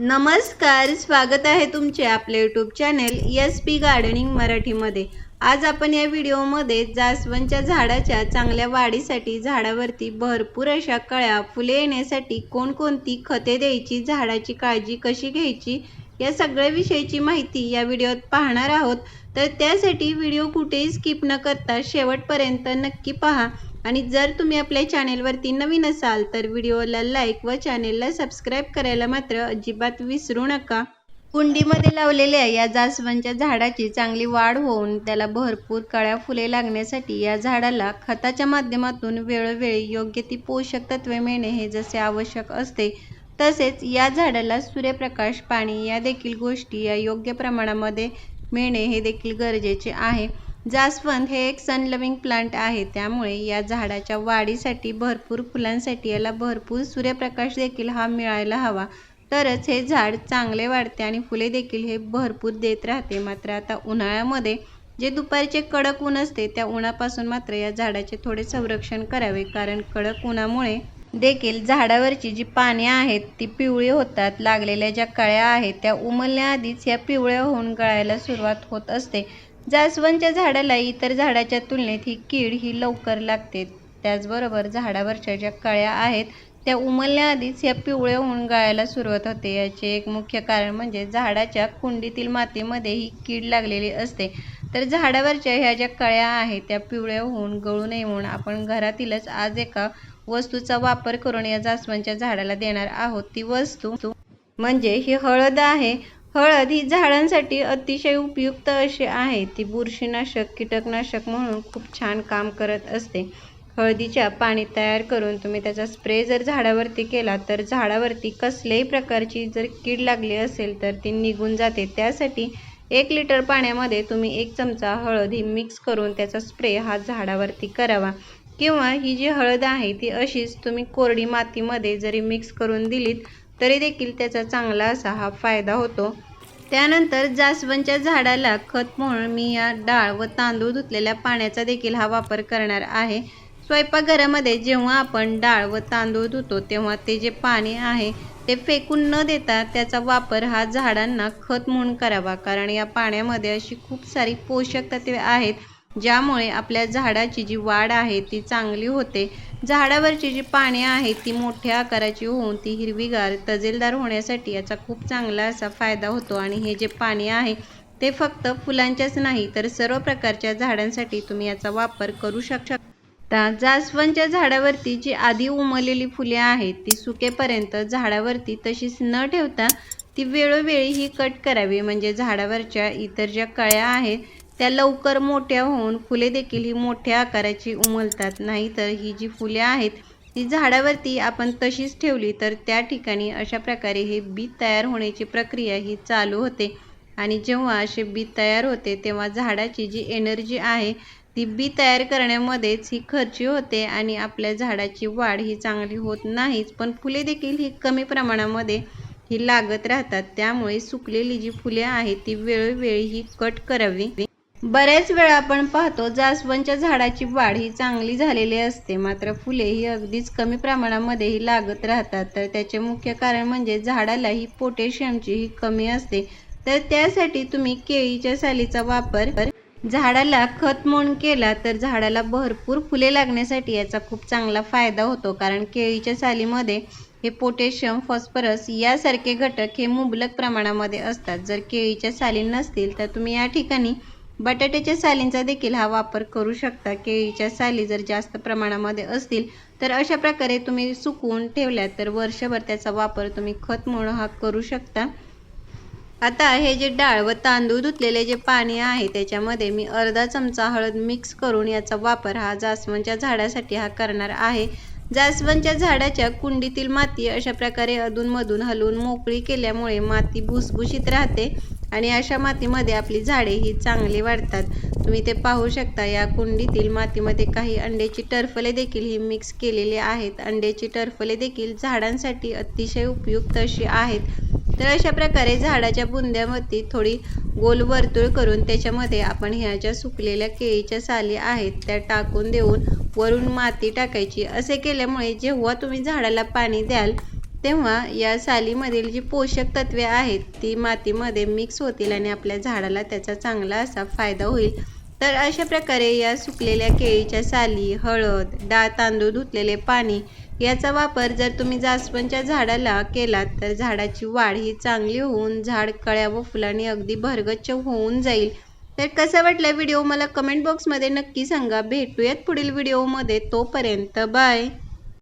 नमस्कार स्वागत आहे तुमचे आपले YouTube channel S P gardening मराठीमध्ये. आज आपण या व्हिडिओमध्ये जास्वंदच्या झाडाच्या चांगल्या वाढीसाठी झाडावरती भरपूर अशा कळ्या फुले येण्यासाठी कोणकोणती खते द्यायची झाडाची काळजी कशी घ्यायची या सगळ्या विषयीची माहिती या व्हिडिओत पाहणार आहोत. तर त्यासाठी व्हिडिओ कुठेही स्किप न करता शेवटपर्यंत नक्की पहा. आणि जर तुम्ही आपल्या चॅनेलवरती नवीन असाल तर व्हिडिओला लाईक व चॅनेलला सबस्क्राईब करायला मात्र अजिबात विसरू नका. कुंडीमध्ये लावलेल्या या जास्वंदच्या झाडाची चांगली वाढ होऊन त्याला भरपूर कळ्या फुले लागण्यासाठी या झाडाला खताच्या माध्यमातून वेळोवेळी योग्य ती पोषक तत्वे मिळणे हे जसे आवश्यक असते तसेच या झाडाला सूर्यप्रकाश पाणी या देखील गोष्टी या योग्य प्रमाणामध्ये मिळणे हे देखील गरजेचे आहे. जास्वंद हे एक सन लविंग प्लांट आहे. त्यामुळे या झाडाच्या वाढीसाठी भरपूर फुलांसाठी याला भरपूर सूर्यप्रकाश देखील हा मिळायला हवा. तरच हे झाड चांगले वाढते आणि फुले देखील हे भरपूर देत राहते. मात्र आता उन्हाळ्यामध्ये जे दुपारचे कडक ऊन असते त्या उन्हापासून मात्र या झाडाचे थोडे संरक्षण करावे. कारण कडक उन्हामुळे देखील झाडावरची जी पाने आहेत ती पिवळी होतात. लागलेल्या ज्या कळ्या आहेत त्या उमलण्याआधीच या पिवळ्या होऊन गळायला सुरुवात होत असते. जास्वंदच्या झाडाला इतर झाडाच्या तुलनेत ही कीड ही लवकर लागते. त्याचबरोबर झाडावरच्या ज्या कळ्या आहेत त्या उमलण्याआधीच या पिवळ्या होऊन गळायला सुरुवात होते. याचे एक मुख्य कारण म्हणजे झाडाच्या कुंडीतील मातीमध्ये ही कीड लागलेली असते. तर झाडावरच्या ह्या ज्या कळ्या आहेत त्या पिवळ्या होऊन गळू नये म्हणून आपण घरातीलच आज एका वस्तूचा वापर करून या जास्वंदच्या झाडाला देणार आहोत. ती वस्तू म्हणजे ही हळद आहे. हळद ही झाडांसाठी अतिशय उपयुक्त अशी आहे. ती बुरशीनाशक कीटकनाशक म्हणून खूप छान काम करत असते. हळदीच्या पाणी तयार करून तुम्ही त्याचा स्प्रे जर झाडावरती केला तर झाडावरती कसल्याही प्रकारची जर कीड लागली असेल तर ती निघून जाते. त्यासाठी एक लिटर पाण्यामध्ये तुम्ही एक चमचा हळद ही मिक्स करून त्याचा स्प्रे हा झाडावरती करावा. किंवा ही जी हळद आहे ती अशीच तुम्ही कोरडी मातीमध्ये जरी मिक्स करून दिलीत तरी देखील त्याचा चांगला असा हा फायदा होतो. त्यानंतर जास्वंदच्या झाडाला खत म्हणून मी या डाळ व तांदूळ धुतलेल्या पाण्याचा देखील हा वापर करणार आहे. स्वयंपाकघरामध्ये जेव्हा आपण डाळ व तांदूळ धुतो तेव्हा ते जे पाणी आहे ते फेकून न देता त्याचा वापर हा झाडांना खत म्हणून करावा. कारण या पाण्यामध्ये अशी खूप सारी पोषक तत्वे आहेत. ज्यामुळे आपल्या झाडाची जी वाढ आहे ती चांगली होते. झाडावरची जी पाने आहेत ती मोठ्या आकाराची होऊन ती हिरवीगार तजेलदार होण्यासाठी याचा खूप चांगला असा फायदा होतो. आणि हे जे पाणी आहे ते फक्त फुलांच्याच नाही तर सर्व प्रकारच्या झाडांसाठी तुम्ही याचा वापर करू शकता. जास्वंदच्या झाडावरती जी आधी उमललेली फुले आहेत ती सुकेपर्यंत झाडावरती तशीच न ठेवता ती वेळोवेळी ही कट करावी. म्हणजे झाडावरच्या इतर ज्या कळ्या आहेत त्या लवकर मोठ्या होऊन फुले देखील ही मोठ्या आकाराची उमलतात. नाहीतर ही जी फुले आहेत ती झाडावरती आपण तशीच ठेवली तर त्या ठिकाणी अशा प्रकारे हे बी तयार होण्याची प्रक्रिया ही चालू होते. आणि जेव्हा असे बी तयार होते तेव्हा झाडाची जी एनर्जी आहे ती बी तयार करण्यामध्येच ही खर्ची होते आणि आपल्या झाडाची वाढ ही चांगली होत नाहीच. पण फुले देखील ही कमी प्रमाणामध्ये ही लागत राहतात. त्यामुळे सुकलेली जी फुले आहेत ती वेळोवेळी ही कट करावी. बऱ्याच वेळा आपण पाहतो जास्वंदच्या झाडाची वाढ ही चांगली झालेली असते. मात्र फुले ही अगदीच कमी प्रमाणामध्ये ही लागत राहतात. तर त्याचे मुख्य कारण म्हणजे झाडाला ही पोटॅशियमची ही कमी असते. तर त्यासाठी तुम्ही केळीच्या सालीचा वापर झाडाला खत म्हणून केला तर झाडाला भरपूर फुले लागण्यासाठी याचा खूप चांगला फायदा होतो. कारण केळीच्या सालीमध्ये हे पोटॅशियम फॉस्फरस यासारखे घटक हे मुबलक प्रमाणामध्ये असतात. जर केळीच्या साली नसतील तर तुम्ही या ठिकाणी बटाट्याच्या सालींचा देखील हा वापर करू शकता. केळीच्या साली जर जास्त प्रमाणामध्ये असतील तर अशा प्रकारे तुम्ही सुकवून ठेवल्यात तर वर्षभर त्याचा वापर तुम्ही खत म्हणून हा करू शकता. आता हे जे डाळ व तांदूळ धुतलेले जे पाणी आहे त्याच्यामध्ये मी अर्धा चमचा हळद मिक्स करून याचा वापर हा जास्वंदच्या झाडासाठी हा करणार आहे. जास्वंदच्या झाडाच्या कुंडीतील माती अशा प्रकारे अधूनमधून हलवून मोकळी केल्यामुळे माती भुसभुशीत राहते. आणि अशा मातीमध्ये आपली झाडे ही चांगली वाढतात. तुम्ही ते पाहू शकता या कुंडीतील मातीमध्ये काही अंड्याची टरफले देखील ही मिक्स केलेली आहेत. अंड्याची टरफले देखील झाडांसाठी अतिशय उपयुक्त अशी आहेत. तर अशा प्रकारे झाडाच्या बुंद्यामध्ये थोडी गोल वर्तुळ करून त्याच्यामध्ये आपण ह्या ज्या सुकलेल्या केळीच्या साली आहेत त्या टाकून देऊन वरून माती टाकायची. असे केल्यामुळे जेव्हा तुम्ही झाडाला पाणी द्याल तेव्हा या सालीमधील जी पोषक तत्वे आहेत ती मातीमध्ये मिक्स होतील आणि आपल्या झाडाला त्याचा चांगला असा फायदा होईल. तर अशा प्रकारे या सुकलेल्या केळीच्या साली हळद डाळ तांदूळ धुतलेले पाणी याचा वापर जर तुम्ही जास्वंदच्या झाडाला केलात तर झाडाची वाढ ही चांगली होऊन झाड कळ्या व फुलांनी अगदी भरगच्च होऊन जाईल. तर कसा वाटला व्हिडिओ? मला कमेंट बॉक्समध्ये नक्की सांगा. भेटूयात पुढील व्हिडिओमध्ये तोपर्यंत बाय.